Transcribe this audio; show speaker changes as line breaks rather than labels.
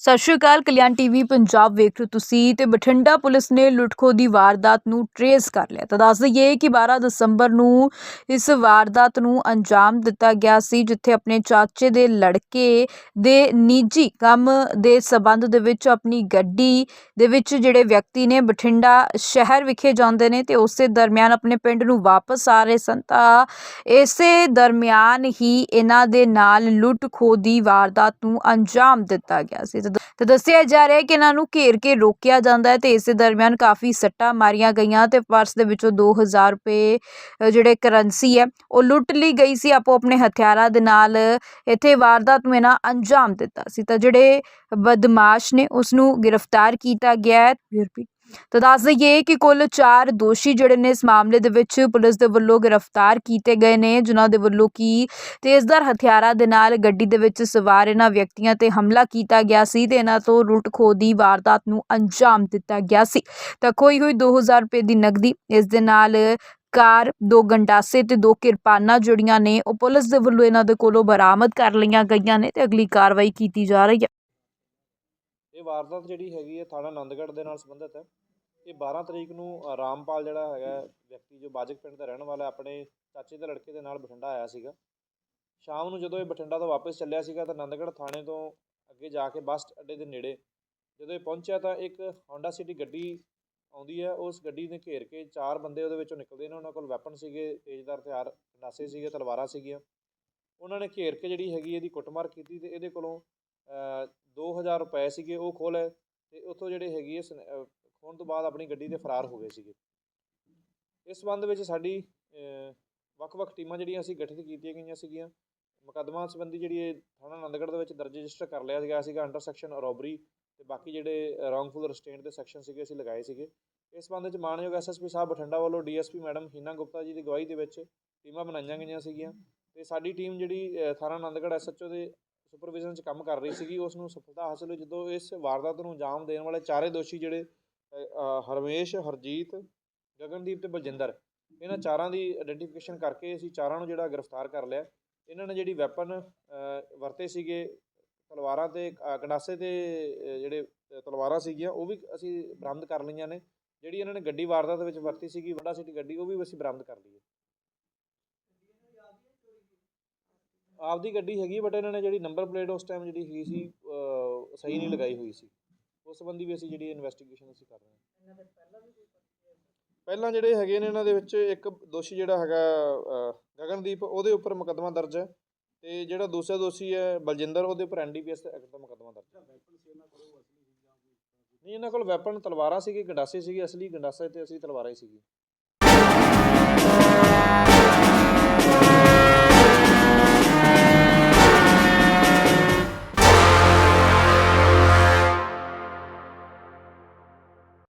ਸਤਿ ਸ਼੍ਰੀ ਅਕਾਲ, ਕਲਿਆਣ ਟੀਵੀ ਪੰਜਾਬ ਵੇਖ ਰਹੇ ਹੋ ਤੁਸੀਂ ਤੇ ਬਠਿੰਡਾ ਪੁਲਿਸ ਨੇ ਲੁੱਟਖੋ ਦੀ ਵਾਰਦਾਤ ਨੂੰ ਟਰੇਸ ਕਰ ਲਿਆ। ਤਾਂ ਦੱਸ ਦਈਏ ਕਿ 12 ਦਸੰਬਰ ਨੂੰ ਇਸ ਵਾਰਦਾਤ ਨੂੰ ਅੰਜਾਮ ਦਿੱਤਾ ਗਿਆ ਸੀ, ਜਿੱਥੇ ਆਪਣੇ ਚਾਚੇ ਦੇ ਲੜਕੇ ਦੇ ਨਿੱਜੀ ਕੰਮ ਦੇ ਸਬੰਧ ਦੇ ਵਿੱਚ ਆਪਣੀ ਗੱਡੀ ਦੇ ਵਿੱਚ ਜਿਹੜੇ ਵਿਅਕਤੀ ਨੇ ਬਠਿੰਡਾ ਸ਼ਹਿਰ ਵਿਖੇ ਜਾਂਦੇ ਨੇ ਤੇ ਉਸੇ ਦਰਮਿਆਨ ਆਪਣੇ ਪਿੰਡ ਨੂੰ ਵਾਪਸ ਆ ਰਹੇ ਸਨ, ਤਾਂ ਇਸੇ ਦਰਮਿਆਨ ਹੀ ਇਹਨਾਂ ਦੇ ਨਾਲ ਲੁੱਟ ਖੋਹ ਦੀ ਵਾਰਦਾਤ ਨੂੰ ਅੰਜਾਮ ਦਿੱਤਾ ਗਿਆ ਸੀ। ਤੇ ਦੱਸਿਆ ਜਾ ਰਿਹਾ ਹੈ ਕਿ ਇਹਨਾਂ ਨੂੰ ਘੇਰ ਕੇ ਰੋਕਿਆ ਜਾਂਦਾ ਹੈ ਤੇ ਇਸੇ ਦਰਮਿਆਨ ਕਾਫੀ ਸੱਟਾਂ ਮਾਰੀਆਂ ਗਈਆਂ ਤੇ ਪਰਸ ਦੇ ਵਿੱਚੋਂ 2000 ਰੁਪਏ ਜਿਹੜੇ ਕਰੰਸੀ ਹੈ, ਉਹ ਲੁੱਟ ਲਈ ਗਈ ਸੀ। ਆਪੋ ਆਪਣੇ ਹਥਿਆਰਾਂ ਦੇ ਨਾਲ ਇੱਥੇ ਵਾਰਦਾਤ ਨੂੰ ਇਹਨਾਂ ਅੰਜਾਮ ਦਿੱਤਾ ਸੀ। ਤਾਂ ਜਿਹੜੇ ਬਦਮਾਸ਼ ਨੇ ਉਸ ਨੂੰ ਗ੍ਰਿਫਤਾਰ ਕੀਤਾ ਗਿਆ ਹੈ। ਤਾਂ ਦੱਸ ਦਈਏ ਕਿ ਕੁੱਲ 4 ਦੋਸ਼ੀ ਜਿਹੜੇ ਨੇ ਇਸ ਮਾਮਲੇ ਦੇ ਵਿੱਚ ਪੁਲਿਸ ਦੇ ਵੱਲੋਂ ਗ੍ਰਿਫਤਾਰ ਕੀਤੇ ਗਏ ਨੇ, ਜਿਨ੍ਹਾਂ ਦੇ ਵੱਲੋਂ ਕੀ ਤੇਜ਼ਦਾਰ ਹਥਿਆਰਾਂ ਦੇ ਨਾਲ ਗੱਡੀ ਦੇ ਵਿੱਚ ਸਵਾਰ ਇਹਨਾਂ ਵਿਅਕਤੀਆਂ ਤੇ ਹਮਲਾ ਕੀਤਾ ਗਿਆ ਸੀ ਤੇ ਇਹਨਾਂ ਤੋਂ ਲੁੱਟ ਖੋਹ ਦੀ ਵਾਰਦਾਤ ਨੂੰ ਅੰਜਾਮ ਦਿੱਤਾ ਗਿਆ ਸੀ। ਤਾਂ ਖੋਈ ਹੋਈ 2000 ਰੁਪਏ ਦੀ ਨਕਦੀ, ਇਸ ਦੇ ਨਾਲ ਕਾਰ, ਦੋ ਗੰਡਾਸੇ ਤੇ ਦੋ ਕਿਰਪਾਨਾਂ ਜਿਹੜੀਆਂ ਨੇ, ਉਹ ਪੁਲਿਸ ਦੇ ਵੱਲੋਂ ਇਹਨਾਂ ਦੇ ਕੋਲੋਂ ਬਰਾਮਦ ਕਰ ਲਈਆਂ ਗਈਆਂ ਨੇ ਤੇ ਅਗਲੀ ਕਾਰਵਾਈ ਕੀਤੀ ਜਾ ਰਹੀ ਹੈ।
ਇਹ ਵਾਰਦਾਤ ਜਿਹੜੀ ਹੈਗੀ ਹੈ ਥਾਣਾ ਆਨੰਦਗੜ੍ਹ ਦੇ ਨਾਲ ਸੰਬੰਧਿਤ ਹੈ। ਇਹ 12 ਤਰੀਕ ਨੂੰ ਰਾਮਪਾਲ ਜਿਹੜਾ ਹੈਗਾ ਵਿਅਕਤੀ ਜੋ ਬਾਜਕ ਪਿੰਡ ਦਾ ਰਹਿਣ ਵਾਲਾ ਆਪਣੇ ਚਾਚੇ ਦੇ ਲੜਕੇ ਦੇ ਨਾਲ ਬਠਿੰਡਾ ਆਇਆ ਸੀਗਾ। ਸ਼ਾਮ ਨੂੰ ਜਦੋਂ ਇਹ ਬਠਿੰਡਾ ਤੋਂ ਵਾਪਸ ਚੱਲਿਆ ਸੀਗਾ ਤਾਂ ਆਨੰਦਗੜ੍ਹ ਥਾਣੇ ਤੋਂ ਅੱਗੇ ਜਾ ਕੇ ਬੱਸ ਅੱਡੇ ਦੇ ਨੇੜੇ ਜਦੋਂ ਇਹ ਪਹੁੰਚਿਆ ਤਾਂ ਇੱਕ ਹੋਂਡਾ ਸਿਟੀ ਗੱਡੀ ਆਉਂਦੀ ਹੈ। ਉਸ ਗੱਡੀ ਨੇ ਘੇਰ ਕੇ ਚਾਰ ਬੰਦੇ ਉਹਦੇ ਵਿੱਚੋਂ ਨਿਕਲਦੇ ਨੇ। ਉਹਨਾਂ ਕੋਲ ਵੈਪਨ ਸੀਗੇ ਤੇਜ਼ਦਾਰ ਹਥਿਆਰ, ਨਾਸੇ ਸੀਗੇ, ਤਲਵਾਰਾਂ ਸੀਗੀਆਂ। ਉਹਨਾਂ ਨੇ ਘੇਰ ਕੇ ਜਿਹੜੀ ਹੈਗੀ ਇਹਦੀ ਕੁੱਟਮਾਰ ਕੀਤੀ ਤੇ ਇਹਦੇ ਕੋਲੋਂ 2000 ਰੁਪਏ ਸੀਗੇ, ਉਹ ਖੋਹ ਲਏ ਤੇ ਉੱਥੋਂ ਜਿਹੜੇ ਹੈਗੀ ਹੈ ਖੋਹਣ ਤੋਂ ਬਾਅਦ ਆਪਣੀ ਗੱਡੀ ਤੇ ਫਰਾਰ ਹੋ ਗਏ ਸੀਗੇ। ਇਸ ਸੰਬੰਧ ਵਿੱਚ ਸਾਡੀ ਵੱਖ-ਵੱਖ ਟੀਮਾਂ ਜਿਹੜੀਆਂ ਅਸੀਂ ਗਠਿਤ ਕੀਤੀਆਂ ਗਈਆਂ ਸੀਗੀਆਂ, ਮੁਕੱਦਮਾ ਸੰਬੰਧੀ ਜਿਹੜੀ ਇਹ ਥਾਣਾ ਆਨੰਦਗੜ੍ਹ ਦੇ ਵਿੱਚ ਦਰਜ ਰਜਿਸਟਰ ਕਰ ਲਿਆ ਗਿਆ ਸੀਗਾ ਅੰਡਰ ਸੈਕਸ਼ਨ ਰੋਬਰੀ ਤੇ ਬਾਕੀ ਜਿਹੜੇ ਰੋਂਗਫੁਲ ਰਿਸਟੇਂਟ ਦੇ ਸੈਕਸ਼ਨ ਸੀਗੇ ਅਸੀਂ ਲਗਾਏ ਸੀਗੇ। ਇਸ ਸੰਬੰਧ ਵਿੱਚ ਮਾਨਯੋਗ ਐਸਐਸਪੀ ਸਾਹਿਬ ਬਠਿੰਡਾ ਵੱਲੋਂ ਡੀਐਸਪੀ ਮੈਡਮ ਹੀਨਾ ਗੁਪਤਾ ਜੀ ਦੀ ਗਵਾਹੀ ਦੇ ਵਿੱਚ ਟੀਮਾਂ ਬਣਾਈਆਂ ਗਈਆਂ ਸੀਗੀਆਂ ਤੇ ਸਾਡੀ ਟੀਮ ਜਿਹੜੀ ਥਾਣਾ ਆਨੰਦਗੜ੍ਹ ਐਸਐਚਓ ਦੇ ਸੁਪਰਵਿਜ਼ਨ 'ਚ ਕੰਮ ਕਰ ਰਹੀ ਸੀਗੀ ਉਸ ਨੂੰ ਸਫਲਤਾ ਹਾਸਲ ਹੋਈ ਜਦੋਂ ਇਸ ਵਾਰਦਾਤ ਨੂੰ ਅੰਜਾਮ ਦੇਣ ਵਾਲੇ ਚਾਰੇ ਦੋਸ਼ੀ ਜਿਹੜੇ ਹਰਮੇਸ਼ ਹਰਜੀਤ ਗਗਨਦੀਪ ਤੇ ਬਲਜਿੰਦਰ ਇਹਨਾਂ ਚਾਰਾਂ ਦੀ ਆਇਡੈਂਟੀਫਿਕੇਸ਼ਨ ਕਰਕੇ ਅਸੀਂ ਚਾਰਾਂ ਨੂੰ ਜਿਹੜਾ ਗ੍ਰਿਫਤਾਰ ਕਰ ਲਿਆ। ਇਹਨਾਂ ਨੇ ਜਿਹੜੀ ਵੈਪਨ ਵਰਤੇ ਸੀਗੇ ਤਲਵਾਰਾਂ ਤੇ ਅ, ਤੇ ਜਿਹੜੇ ਤਲਵਾਰਾਂ ਸੀਗੀਆਂ ਉਹ ਵੀ ਅਸੀਂ ਬਰਾਮਦ ਕਰ ਲਈਆਂ ਨੇ। ਜਿਹੜੀ ਇਹਨਾਂ ਨੇ ਗੱਡੀ ਵਾਰਦਾਤ ਵਿੱਚ ਵਰਤੀ ਸੀਗੀ ਵੱਡਾ ਸਿਟੀ ਗੱਡੀ ਉਹ ਵੀ ਅਸੀਂ ਬਰਾਮਦ ਕਰ ਲਈ ਹੈ। ਆਪਦੀ ਗੱਡੀ ਹੈਗੀ ਬਟ ਇਹਨਾਂ ਨੇ ਜਿਹੜੀ ਨੰਬਰ ਪਲੇਟ ਉਸ ਟਾਈਮ ਜਿਹੜੀ ਹੈਗੀ ਸੀ ਅਹ, ਸਹੀ ਨਹੀਂ ਲਗਾਈ ਹੋਈ ਸੀ। ਉਸ ਸੰਬੰਧੀ ਵੀ ਅਸੀਂ ਜਿਹੜੀ ਇਨਵੈਸਟੀਗੇਸ਼ਨ ਅਸੀਂ ਕਰ ਰਹੇ ਹਾਂ। ਪਹਿਲਾਂ ਜਿਹੜੇ ਹੈਗੇ ਨੇ ਇਹਨਾਂ ਦੇ ਵਿੱਚ ਇੱਕ ਦੋਸ਼ੀ ਜਿਹੜਾ ਹੈਗਾ ਅਹ, ਗਗਨਦੀਪ ਉਹਦੇ ਉੱਪਰ ਮੁਕੱਦਮਾ ਦਰਜ ਹੈ ਤੇ ਜਿਹੜਾ ਦੂਸਰਾ ਦੋਸ਼ੀ ਹੈ ਬਲਜਿੰਦਰ ਉਹਦੇ ਉੱਪਰ ਐਨਡੀਪੀਐਸ ਐਕਟ ਦਾ ਮੁਕੱਦਮਾ ਦਰਜ ਹੈ। ਨਹੀਂ ਇਹਨਾਂ ਕੋਲ ਵੈਪਨ ਤਲਵਾਰਾਂ ਸੀਗੀ ਗੰਡਾਸੇ ਸੀਗੇ ਅਸਲੀ ਗੰਡਾਸੇ ਤੇ ਅਸਲੀ ਤਲਵਾਰਾਂ ਹੀ ਸੀਗੀ